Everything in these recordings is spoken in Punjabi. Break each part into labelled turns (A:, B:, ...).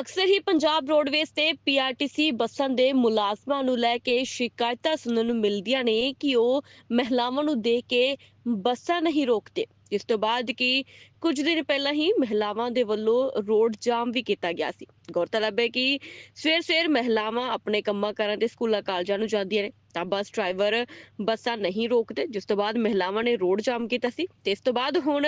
A: ਅਕਸਰ ਹੀ ਪੰਜਾਬ ਰੋਡਵੇਜ਼ ਤੇ ਪੀਆਰਟੀਸੀ ਬੱਸਾਂ ਦੇ ਮੁਲਾਜ਼ਮਾਂ ਨੂੰ ਲੈ ਕੇ ਸ਼ਿਕਾਇਤਾਂ ਸੁਣਨ ਨੂੰ ਮਿਲਦੀਆਂ ਨੇ ਕਿ ਉਹ ਮਹਿਲਾਵਾਂ ਨੂੰ ਦੇਖ ਕੇ ਬੱਸਾਂ ਨਹੀਂ ਰੋਕਦੇ। ਇਸ ਤੋਂ ਬਾਅਦ ਕਿ ਕੁਝ ਦਿਨ ਪਹਿਲਾਂ ਹੀ ਮਹਿਲਾਵਾਂ ਦੇ ਵੱਲੋਂ ਰੋਡ ਜਾਮ ਵੀ ਕੀਤਾ ਗਿਆ ਸੀ। ਗੌਰਤਲਬ ਹੈ ਕਿ ਸਵੇਰ ਸਵੇਰ ਮਹਿਲਾਵਾਂ ਆਪਣੇ ਕੰਮਾਂ ਕਾਰਾਂ ਤੇ ਸਕੂਲਾਂ, ਕਾਲਜਾਂ ਨੂੰ ਜਾਂਦੀਆਂ ਨੇ। ਤਾਂ ਬੱਸ ਡਰਾਈਵਰ ਬੱਸਾਂ ਨਹੀਂ ਰੋਕਦੇ। ਜਿਸ ਤੋਂ ਬਾਅਦ ਮਹਿਲਾਵਾਂ ਨੇ ਰੋਡ ਜਾਮ ਕੀਤਾ ਸੀ ਤੇ ਇਸ ਤੋਂ ਬਾਅਦ ਹੁਣ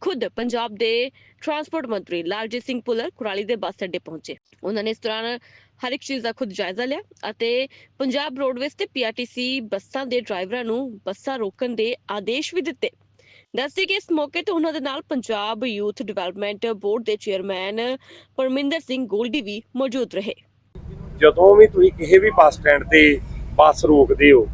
A: ਖੁਦ ਪੰਜਾਬ ਦੇ ਟਰਾਂਸਪੋਰਟ ਮੰਤਰੀ ਲਾਲਜੀਤ ਸਿੰਘ ਭੁੱਲਰ ਕੁਰਾਲੀ ਦੇ ਬੱਸ ਅੱਡੇ ਪਹੁੰਚੇ। ਉਹਨਾਂ ਨੇ ਇਸ ਦੌਰਾਨ ਹਰ ਇੱਕ ਚੀਜ਼ ਦਾ ਖੁਦ ਜਾਇਜ਼ਾ ਲਿਆ ਅਤੇ ਪੰਜਾਬ ਰੋਡਵੇਜ਼ ਤੇ ਪੀਆਰਟੀਸੀ ਬੱਸਾਂ ਦੇ ਡਰਾਈਵਰਾਂ ਨੂੰ ਬੱਸਾਂ ਰੋਕਣ ਦੇ ਆਦੇਸ਼ ਵੀ ਦਿੱਤੇ। ਦੱਸਦੇ ਕਿ ਇਸ ਮੌਕੇ ਤੇ ਉਹਨਾਂ ਦੇ ਨਾਲ ਪੰਜਾਬ ਯੂਥ ਡਿਵੈਲਪਮੈਂਟ ਬੋਰਡ ਦੇ ਚੇਅਰਮੈਨ ਪਰਮਿੰਦਰ ਸਿੰਘ ਗੋਲਡੀ ਵੀ ਮੌਜੂਦ ਰਹੇ।
B: ਜਦੋਂ ਵੀ ਤੁਸੀਂ ਕਿਸੇ ਵੀ ਬੱਸ ਸਟੈਂਡ ਤੇ ਬੱਸ ਰੋਕਦੇ ਹੋ।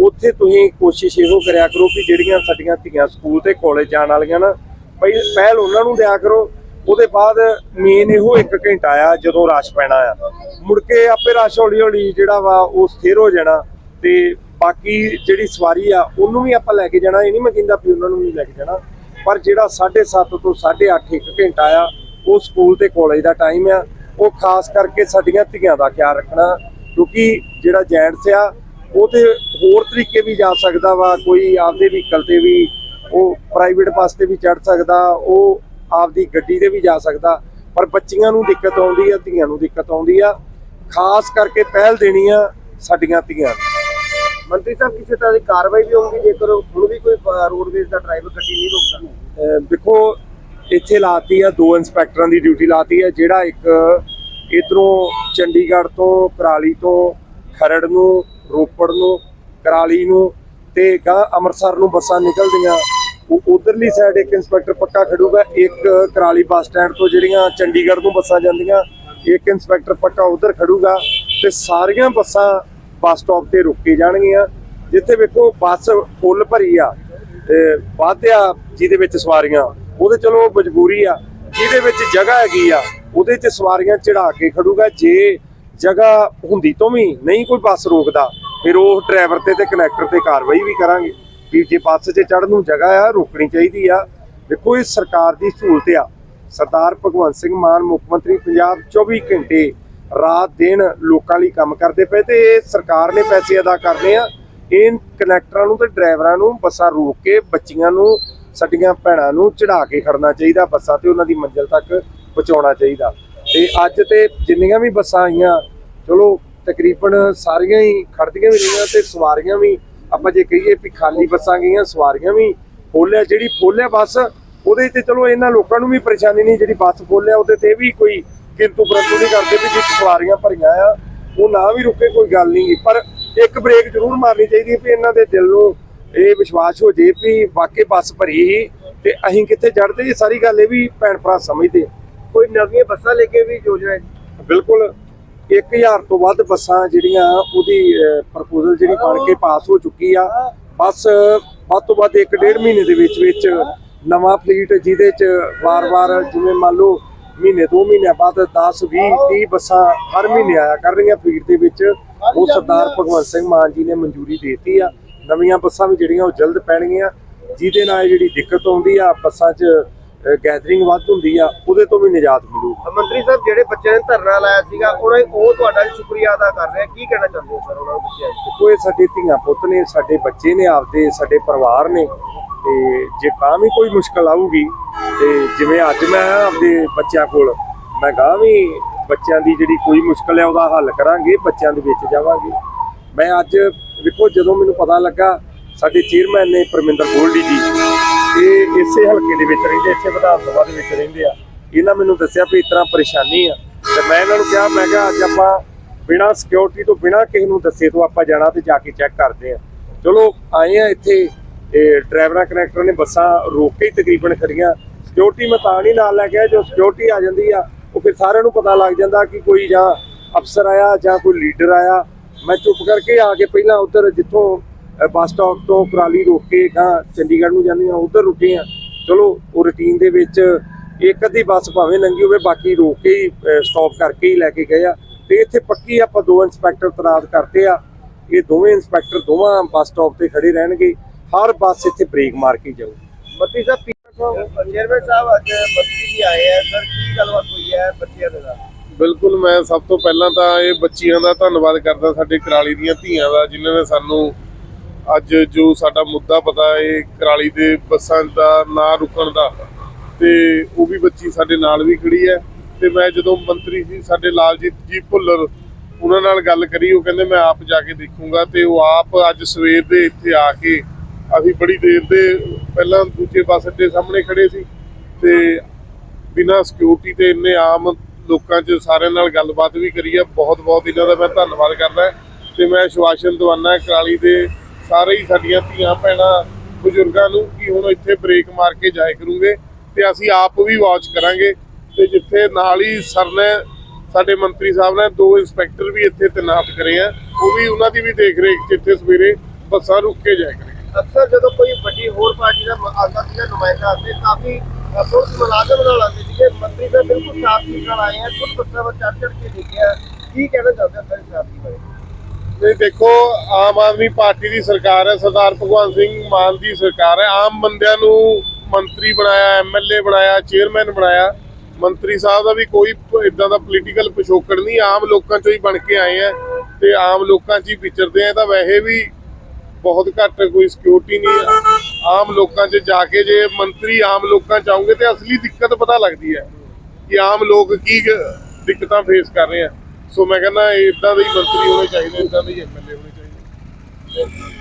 B: ਉੱਥੇ ਤੁਸੀਂ ਕੋਸ਼ਿਸ਼ ਇਹੋ ਕਰਿਆ ਕਰੋ ਕਿ ਜਿਹੜੀਆਂ ਸਾਡੀਆਂ ਧੀਆਂ ਸਕੂਲ ਤੇ ਕਾਲਜ ਜਾਣ ਵਾਲੀਆਂ ਨਾ ਪਹਿ- ਪਹਿਲ ਉਹਨਾਂ ਨੂੰ ਦਿਆ ਕਰੋ। ਉਹਦੇ ਬਾਅਦ ਮੇਨ ਇਹੋ ਇੱਕ ਘੰਟਾ ਆ ਜਦੋਂ ਰਸ਼ ਪੈਣਾ ਆ। ਮੁੜ ਕੇ ਆਪੇ ਰਸ਼ ਹੌਲੀ ਹੌਲੀ ਜਿਹੜਾ ਵਾ ਉਹ ਸਥਿਰ ਹੋ ਜਾਣਾ ਤੇ ਬਾਕੀ ਜਿਹੜੀ ਸਵਾਰੀ ਆ, ਉਹਨੂੰ ਵੀ ਆਪਾਂ ਲੈ ਕੇ ਜਾਣਾ। ਇਹ ਨਹੀਂ ਮੈਂ ਕਹਿੰਦਾ ਵੀ ਉਹਨਾਂ ਨੂੰ ਨਹੀਂ ਲੈ ਕੇ ਜਾਣਾ। ਪਰ ਜਿਹੜਾ 7:30 ਤੋਂ 8:30 ਇੱਕ ਘੰਟਾ ਆ, ਉਹ ਸਕੂਲ ਤੇ ਕਾਲਜ ਦਾ ਟਾਈਮ ਆ। ਉਹ ਖਾਸ ਕਰਕੇ ਸਾਡੀਆਂ ਧੀਆਂ ਦਾ ਖਿਆਲ ਰੱਖਣਾ। ਕਿਉਂਕਿ ਜਿਹੜਾ ਜੈਂਟਸ ਆ ਉਹ ਤੇ ਹੋਰ ਤਰੀਕੇ ਵੀ ਜਾ ਸਕਦਾ ਵਾ ਕੋਈ ਆਪਦੇ ਵਹੀਕਲ ਤੇ ਵੀ ਉਹ ਪ੍ਰਾਈਵੇਟ ਬੱਸ ਤੇ ਵੀ ਚੜ ਸਕਦਾ ਉਹ ਆਪਦੀ ਗੱਡੀ ਤੇ ਵੀ ਜਾ ਸਕਦਾ। ਪਰ ਬੱਚੀਆਂ ਨੂੰ ਦਿੱਕਤ ਆਉਂਦੀ ਆ ਧੀਆਂ ਨੂੰ ਦਿੱਕਤ ਆਉਂਦੀ ਆ। ਖਾਸ ਕਰਕੇ ਪਹਿਲ ਦੇਣੀ ਆ ਸਾਡੀਆਂ ਧੀਆਂ।
C: ਮੰਤਰੀ ਸਾਹਿਬ ਕਿਸੇ ਤਰ੍ਹਾਂ ਦੀ ਕਾਰਵਾਈ ਵੀ ਹੋਊਗੀ ਜੇਕਰ ਹੁਣ ਵੀ ਕੋਈ ਰੋਡਵੇਜ਼ ਦਾ ਡਰਾਈਵਰ ਗੱਡੀ ਨਹੀਂ ਰੋਕਦਾ?
B: ਦੇਖੋ ਇੱਥੇ ਲਾਤੀ ਆ ਦੋ ਇੰਸਪੈਕਟਰਾਂ ਦੀ ਡਿਊਟੀ ਲਾਤੀ ਆ ਜਿਹੜਾ ਇੱਕ ਇਧਰੋਂ ਚੰਡੀਗੜ੍ਹ ਤੋਂ ਕਰਾਲੀ ਤੋਂ ਖਰੜ ਨੂੰ, ਰੋਪੜ ਨੂੰ ਕਰਾਲੀ ਨੂੰ ਤੇ ਗਾਂ ਅੰਮ੍ਰਿਤਸਰ ਨੂੰ ਬੱਸਾਂ ਨਿਕਲਦੀਆਂ। ਉਹ ਉਧਰਲੀ ਸਾਈਡ ਇੱਕ ਇੰਸਪੈਕਟਰ ਪੱਕਾ ਖੜੂਗਾ, ਇੱਕ ਕਰਾਲੀ ਬੱਸ ਸਟੈਂਡ ਤੋਂ ਜਿਹੜੀਆਂ ਚੰਡੀਗੜ੍ਹ ਨੂੰ ਬੱਸਾਂ ਜਾਂਦੀਆਂ, ਇੱਕ ਇੰਸਪੈਕਟਰ ਪੱਕਾ ਉਧਰ ਖੜੂਗਾ ਤੇ ਸਾਰੀਆਂ ਬੱਸਾਂ ਬੱਸ ਸਟਾਪ ਤੇ ਰੁਕੇ ਜਾਣਗੀਆਂ, ਜਿੱਥੇ ਵੇਖੋ ਬੱਸ ਫੁੱਲ ਭਰੀ ਆ, ਤੇ ਵਾਧਿਆ ਜਿਹਦੇ ਵਿੱਚ ਸਵਾਰੀਆਂ, ਉਹਦੇ ਚਲੋ ਮਜਬੂਰੀ ਆ, ਜਿਹਦੇ ਵਿੱਚ ਜਗ੍ਹਾ ਹੈਗੀ ਆ ਉਹਦੇ 'ਚ ਸਵਾਰੀਆਂ ਚੜਾ ਕੇ ਖੜੂਗਾ, ਜੇ ਜਗ੍ਹਾ ਹੁੰਦੀ ਤੋਂ ਵੀ ਨਹੀਂ ਕੋਈ ਬੱਸ ਰੋਕਦਾ, ਫਿਰ ਉਹ ਡਰਾਈਵਰ ਤੇ ਤੇ ਕਨੈਕਟਰ ਤੇ ਕਾਰਵਾਈ ਵੀ ਕਰਾਂਗੇ। ਵੀ ਜੇ ਬੱਸ 'ਚ ਚੜ੍ਹਨ ਨੂੰ ਜਗ੍ਹਾ ਆ, ਰੋਕਣੀ ਚਾਹੀਦੀ ਆ। ਦੇਖੋ, ਇਹ ਸਰਕਾਰ ਦੀ ਸਹੂਲਤ ਆ। ਸਰਦਾਰ ਭਗਵੰਤ ਸਿੰਘ ਮਾਨ, ਮੁੱਖ ਮੰਤਰੀ ਪੰਜਾਬ 24 ਘੰਟੇ ਰਾਤ ਦਿਨ ਲੋਕਾਂ ਲਈ ਕੰਮ ਕਰਦੇ ਪਏ ਤੇ ਇਹ ਸਰਕਾਰ ਨੇ ਪੈਸੇ ਅਦਾ ਕਰਨੇ ਆ। ਇਹ ਕਨੈਕਟਰਾਂ ਨੂੰ ਤੇ ਡਰਾਈਵਰਾਂ ਨੂੰ ਬੱਸਾਂ ਰੋਕ ਕੇ ਬੱਚੀਆਂ ਨੂੰ, ਸਾਡੀਆਂ ਭੈਣਾਂ ਨੂੰ ਚੜਾ ਕੇ ਖੜਨਾ ਚਾਹੀਦਾ ਬੱਸਾਂ ਤੇ, ਉਹਨਾਂ ਦੀ ਮੰਜ਼ਿਲ ਤੱਕ ਪਹੁੰਚਾਉਣਾ ਚਾਹੀਦਾ। ਤੇ ਅੱਜ ਤੇ ਜਿੰਨੀਆਂ ਵੀ ਬੱਸਾਂ ਆਈਆਂ, ਚਲੋ ਤਕਰੀਬਨ ਸਾਰੀਆਂ ਹੀ ਖੜਦੀਆਂ ਵੀ ਰਹੀਆਂ ਤੇ ਸਵਾਰੀਆਂ ਵੀ, ਆਪਾਂ ਜੇ ਕਹੀਏ ਵੀ ਖਾਲੀ ਬੱਸਾਂ ਗਈਆਂ, ਸਵਾਰੀਆਂ ਵੀ ਫੋਲਿਆ ਜਿਹੜੀ ਫੋਲਿਆ ਬੱਸ, ਉਹਦੇ ਤੇ ਚਲੋ ਇਹਨਾਂ ਲੋਕਾਂ ਨੂੰ ਵੀ ਪਰੇਸ਼ਾਨੀ ਨਹੀਂ, ਜਿਹੜੀ ਬੱਸ ਫੋਲਿਆ ਉਹਦੇ ਤੇ ਵੀ ਕੋਈ ਕਿੰਤੂ ਪਰੰਤੂ ਨਹੀਂ ਕਰਦੇ ਵੀ ਜੇ ਸਵਾਰੀਆਂ ਭਰੀਆਂ ਆ, ਉਹ ਨਾ ਵੀ ਰੁਕੇ, ਕੋਈ ਗੱਲ ਨਹੀਂ। ਪਰ ਇੱਕ ਬ੍ਰੇਕ ਜ਼ਰੂਰ ਮਾਰਨੀ ਚਾਹੀਦੀ ਵੀ ਇਹਨਾਂ ਦੇ ਦਿਲ ਨੂੰ ਇਹ ਵਿਸ਼ਵਾਸ ਹੋ ਜੇ ਵੀ ਵਾਕਈ ਬੱਸ ਭਰੀ ਹੀ ਤੇ ਅਸੀਂ ਕਿੱਥੇ ਚੜਦੇ ਇਹ ਸਾਰੀ ਗੱਲ ਇਹ ਵੀ ਭੈਣ ਭਰਾ ਸਮਝਦੇ
C: ਕੋਈ ਨਵੀਆਂ ਬੱਸਾਂ ਲੈ ਕੇ ਵੀ ਯੋਜਨਾ ਹੈ
B: ਬਿਲਕੁਲ 1000 ਤੋਂ ਵੱਧ ਬੱਸਾਂ ਜਿਹੜੀਆਂ ਉਹਦੀ ਪ੍ਰਪੋਜ਼ਲ ਜਿਹੜੀ ਬਣ ਕੇ ਪਾਸ ਹੋ ਚੁੱਕੀ ਆ। ਬਸ ਵੱਧ ਤੋਂ ਵੱਧ 1.5 ਮਹੀਨੇ ਦੇ ਵਿੱਚ ਵਿੱਚ ਨਵਾਂ ਫਲੀਟ ਜਿਹਦੇ ਚ ਵਾਰ-ਵਾਰ ਜਿਵੇਂ ਮੰਨ ਲਓ ਮਹੀਨੇ, ਦੋ ਮਹੀਨਿਆਂ ਬਾਅਦ 10 20 30 ਬੱਸਾਂ ਹਰ ਮਹੀਨੇ ਆਇਆ ਕਰ ਰਹੀਆਂ ਫਲੀਟ ਦੇ ਵਿੱਚ। ਉਹ ਸਰਦਾਰ ਭਗਵੰਤ ਸਿੰਘ ਮਾਨ ਜੀ ਨੇ ਮਨਜ਼ੂਰੀ ਦਿੱਤੀ ਆ। ਨਵੀਆਂ ਬੱਸਾਂ ਵੀ ਜਿਹੜੀਆਂ ਉਹ ਜਲਦ ਪੈਣਗੀਆਂ। ਜਿਹਦੇ ਨਾਲ ਜਿਹੜੀ ਦਿੱਕਤ ਆਉਂਦੀ ਆ, ਬੱਸਾਂ 'ਚ ਗੈਦਰਿੰਗ ਵੱਧ ਹੁੰਦੀ ਆ ਉਹਦੇ ਤੋਂ ਵੀ ਨਿਜਾਤ ਮਿਲੂ।
C: ਮੰਤਰੀ ਸਾਹਿਬ ਜਿਹੜੇ ਬੱਚਿਆਂ ਨੇ ਧਰਨਾ ਲਾਇਆ ਸੀਗਾ ਉਹਨਾਂ ਉਹ ਤੁਹਾਡਾ ਵੀ ਸ਼ੁਕਰੀਆ ਅਦਾ ਕਰ ਰਹੇ ਆ। ਕੀ ਕਹਿਣਾ ਚਾਹੁੰਦੇ ਹੋ ਸਰ ਉਹਨਾਂ ਨੂੰ ਬੱਚਿਆਂ ਨੂੰ
B: ਇਹ ਸਾਡੇ ਧੀਆਂ ਪੁੱਤ ਨੇ ਸਾਡੇ ਬੱਚੇ ਨੇ ਆਪਦੇ ਸਾਡੇ ਪਰਿਵਾਰ ਨੇ। ਤੇ ਜੇ ਤਾਂ ਵੀ ਕੋਈ ਮੁਸ਼ਕਲ ਆਊਗੀ ਤੇ ਜਿਵੇਂ ਅੱਜ ਮੈਂ ਆਪਦੇ ਬੱਚਿਆਂ ਕੋਲ ਮੈਂ ਕਹਾਂ ਵੀ ਬੱਚਿਆਂ ਦੀ ਜਿਹੜੀ ਕੋਈ ਮੁਸ਼ਕਲ ਹੈ ਉਹਦਾ ਹੱਲ ਕਰਾਂਗੇ ਬੱਚਿਆਂ ਦੇ ਵਿੱਚ ਜਾਵਾਂਗੇ। ਮੈਂ ਅੱਜ ਵੇਖੋ ਜਦੋਂ ਮੈਨੂੰ ਪਤਾ ਲੱਗਾ ਸਾਡੇ ਚੇਅਰਮੈਨ ਨੇ ਪਰਮਿੰਦਰ ਗੋਲਡੀ ਜੀ, ਇਹ ਇਸੇ ਹਲਕੇ ਦੇ ਵਿੱਚ ਰਹਿੰਦੇ, ਇੱਥੇ ਵਿਧਾਨ ਸਭਾ ਦੇ ਵਿੱਚ ਰਹਿੰਦੇ ਆ। ਇਹਨਾਂ ਮੈਨੂੰ ਦੱਸਿਆ ਵੀ ਇਸ ਤਰ੍ਹਾਂ ਪਰੇਸ਼ਾਨੀ ਆ। ਤੇ ਮੈਂ ਇਹਨਾਂ ਨੂੰ ਕਿਹਾ, ਮੈਂ ਕਿਹਾ, ਅੱਜ ਆਪਾਂ ਬਿਨਾਂ ਸਿਕਿਉਰਿਟੀ ਤੋਂ, ਬਿਨਾਂ ਕਿਸੇ ਨੂੰ ਦੱਸੇ ਤੋਂ ਆਪਾਂ ਜਾਣਾ ਤੇ ਜਾ ਕੇ ਚੈੱਕ ਕਰਦੇ ਆ। ਚਲੋ, ਆਏ ਆ ਇੱਥੇ, ਇਹ ਡਰਾਈਵਰਾਂ ਕਨੈਕਟਰ ਨੇ ਬੱਸਾਂ ਰੋਕ ਕੇ ਤਕਰੀਬਨ ਖੜੀਆਂ ਸਿਕਿਉਰਿਟੀ ਮੈਂ ਤਾਂ ਨਹੀਂ ਨਾਲ ਲੈ ਗਿਆ ਜੋ ਸਿਕਿਉਰਿਟੀ ਆ ਜਾਂਦੀ ਆ, ਉਹ ਫਿਰ ਸਾਰਿਆਂ ਨੂੰ ਪਤਾ ਲੱਗ ਜਾਂਦਾ ਕਿ ਕੋਈ ਜਾਂ ਅਫਸਰ ਆਇਆ ਜਾਂ ਕੋਈ ਲੀਡਰ ਆਇਆ। ਮੈਂ ਚੁੱਪ ਕਰਕੇ ਆ ਕੇ ਪਹਿਲਾਂ ਉਧਰ ਜਿੱਥੋਂ ਬੱਸ ਸਟਾਪ ਤੋਂ ਕੁਰਾਲੀ ਰੋਕ ਕੇ ਗਾਂ ਚੰਡੀਗੜ੍ਹ ਨੂੰ ਜਾਂਦੀਆਂ ਉਧਰ ਰੁਕੇ ਆ ਚਲੋ ਉਹ ਰੁਟੀਨ ਦੇ ਵਿੱਚ ਇੱਕ ਅੱਧੀ ਬੱਸ ਭਾਵੇਂ ਲੰਗੀ ਹੋਵੇ ਬਾਕੀ ਰੋਕ ਕੇ ਹੀ ਸਟਾਪ ਕਰਕੇ ਹੀ ਲੈ ਕੇ ਗਏ ਆ। ਤੇ ਇੱਥੇ ਪੱਕੀ ਆਪਾਂ ਦੋ ਇੰਸਪੈਕਟਰ ਤਨਾਤ ਕਰਤੇ ਆ। ਇਹ ਦੋਵੇਂ ਇੰਸਪੈਕਟਰ ਦੋਵਾਂ ਬੱਸ ਸਟਾਪ ਤੇ ਖੜੇ ਰਹਿਣਗੇ। ਹਰ ਬੱਸ ਇੱਥੇ ਬ੍ਰੇਕ ਮਾਰ ਕੇ ਜਾਊ।
C: ਮੰਤਰੀ ਸਾਹਿਬ ਚੇਅਰਮੈਨ ਸਾਹਿਬ ਅੱਜ ਮੰਤਰੀ ਜੀ ਆਏ ਆ। ਸਰ ਕੀ ਗੱਲਬਾਤ ਹੋਈ ਹੈ ਬੱਚਿਆਂ ਦੇ ਨਾਲ?
D: ਬਿਲਕੁਲ ਮੈਂ ਸਭ ਤੋਂ ਪਹਿਲਾਂ ਤਾਂ ਇਹ ਬੱਚੀਆਂ ਦਾ ਧੰਨਵਾਦ ਕਰਦਾ ਸਾਡੇ ਕਰਾਲੀ ਦੀਆਂ ਧੀਆਂ ਦਾ ਜਿਨ੍ਹਾਂ ਨੇ ਸਾਨੂੰ ਅੱਜ ਜੋ ਸਾਡਾ ਮੁੱਦਾ ਪਤਾ ਹੈ ਕਰਾਲੀ ਦੇ ਬੱਸਾਂ ਦਾ ਨਾ ਰੁਕਣ ਦਾ, ਤੇ ਉਹ ਵੀ ਬੱਚੀ ਸਾਡੇ ਨਾਲ ਵੀ ਖੜੀ ਹੈ। ਤੇ ਮੈਂ ਜਦੋਂ ਮੰਤਰੀ ਜੀ ਸਾਡੇ ਲਾਲਜੀਤ ਜੀ ਭੁੱਲਰ, ਉਹਨਾਂ ਨਾਲ ਗੱਲ ਕਰੀ, ਉਹ ਕਹਿੰਦੇ ਮੈਂ ਆਪ ਜਾ ਕੇ ਦੇਖੂੰਗਾ ਤੇ ਉਹ ਆਪ ਅੱਜ ਸਵੇਰ ਦੇ ਇੱਥੇ ਆ ਕੇ ਅਸੀਂ ਬੜੀ ਦੇਰ ਦੇ ਪਹਿਲਾਂ ਦੂਜੇ ਬੱਸ ਅੱਡੇ ਸਾਹਮਣੇ ਖੜੇ ਸੀ ਤੇ ਬਿਨਾਂ ਸਿਕਿਉਰਿਟੀ ਤੇ ਇੰਨੇ ਆਮ ਲੋਕਾਂ 'ਚ ਸਾਰਿਆਂ ਨਾਲ ਗੱਲਬਾਤ ਵੀ ਕਰੀ ਹੈ ਬਹੁਤ ਬਹੁਤ ਇਹਨਾਂ ਦਾ ਮੈਂ ਧੰਨਵਾਦ ਕਰਦਾ। ਤੇ ਮੈਂ ਆਸ਼ਵਾਸਨ ਦਵਾਨਾ ਕਰਾਲੀ ਦੇ ਸਾਰੇ ਹੀ ਸਾਡੀਆਂ ਧੀਆਂ ਭੈਣਾਂ ਬਜ਼ੁਰਗਾਂ ਨੂੰ ਕਿ ਹੁਣ ਇੱਥੇ ਬ੍ਰੇਕ ਮਾਰ ਕੇ ਜਾਇਆ ਕਰੂੰਗੇ ਤੇ ਅਸੀਂ ਆਪ ਵੀ ਵਾਚ ਕਰਾਂਗੇ ਤੇ ਜਿੱਥੇ ਨਾਲ ਹੀ ਸਰ ਨੇ, ਸਾਡੇ ਮੰਤਰੀ ਸਾਹਿਬ ਨੇ ਦੋ ਇੰਸਪੈਕਟਰ ਵੀ ਇੱਥੇ ਤੈਨਾਤ ਕਰੇ ਆ, ਉਹ ਵੀ ਉਹਨਾਂ ਦੀ ਵੀ ਦੇਖ ਰੇਖ 'ਚ ਸਵੇਰੇ ਬੱਸਾਂ ਰੁਕ ਕੇ ਜਾਇਆ ਕਰਨਗੇ।
C: ਅਕਸਰ ਜਦੋਂ ਕੋਈ ਵੱਡੀ ਹੋਰ ਪਾਰਟੀ ਦਾ ਮ- ਆਉਂਦਾ ਨੁਮਾਇੰਦਾ ਆਉਂਦੇ ਕਾਫੀ ਪੁਲਿਸ ਮੁਲਾਜ਼ਮ ਨਾਲ ਆਉਂਦੇ ਸੀਗੇ। ਮੰਤਰੀ ਸਾਹਿਬ ਬਿਲਕੁਲ ਸਾਫ਼ ਸੁਥਰਾ ਆਏ ਆ, ਖੁਦ ਬੱਸਾਂ ਵਿੱਚ ਚੜ ਚੜ ਕੇ ਦੇਖਿਆ। ਕੀ ਕਹਿਣਾ ਚਾਹੁੰਦੇ ਹੋ ਸਰ ਇਸ ਬਾਰੇ?
D: ਨਹੀਂ ਦੇਖੋ, ਆਮ ਆਦਮੀ ਪਾਰਟੀ ਦੀ ਸਰਕਾਰ ਹੈ, ਸਰਦਾਰ ਭਗਵੰਤ ਸਿੰਘ ਮਾਨ ਦੀ ਸਰਕਾਰ ਹੈ। ਆਮ ਬੰਦਿਆਂ ਨੂੰ ਮੰਤਰੀ ਬਣਾਇਆ ਐਮਐਲਏ ਬਣਾਇਆ, ਚੇਅਰਮੈਨ ਬਣਾਇਆ। ਮੰਤਰੀ ਸਾਹਿਬ ਦਾ ਵੀ ਕੋਈ ਇਦਾਂ ਦਾ ਪੋਲੀਟੀਕਲ ਪਿਛੋਕੜ ਨਹੀਂ, ਆਮ ਲੋਕਾਂ ਚੋਂ ਹੀ ਬਣ ਕੇ ਆਏ ਆ ਤੇ ਆਮ ਲੋਕਾਂ 'ਚ ਹੀ ਵਿਚਰਦੇ ਆ ਤਾਂ ਵੈਸੇ ਵੀ ਬਹੁਤ ਘੱਟ ਕੋਈ ਸਿਕਿਉਰਿਟੀ ਨਹੀਂ ਆਮ ਲੋਕਾਂ 'ਚ ਜਾ ਕੇ ਜੇ ਮੰਤਰੀ ਆਮ ਲੋਕਾਂ 'ਚ ਆਉਂਗੇ ਤੇ ਅਸਲੀ ਦਿੱਕਤ ਪਤਾ ਲੱਗਦੀ ਹੈ ਕਿ ਆਮ ਲੋਕ ਕੀ ਦਿੱਕਤਾਂ ਫੇਸ ਕਰ ਰਹੇ ਆ ਸੋ ਮੈਂ ਕਹਿੰਦਾ ਇਦਾਂ ਦੇ ਹੀ ਮੰਤਰੀ ਹੋਣੇ ਚਾਹੀਦੇ ਇਦਾਂ ਦੇ ਹੀ ਐਮਐਲਏ ਹੋਣੇ ਚਾਹੀਦੇ।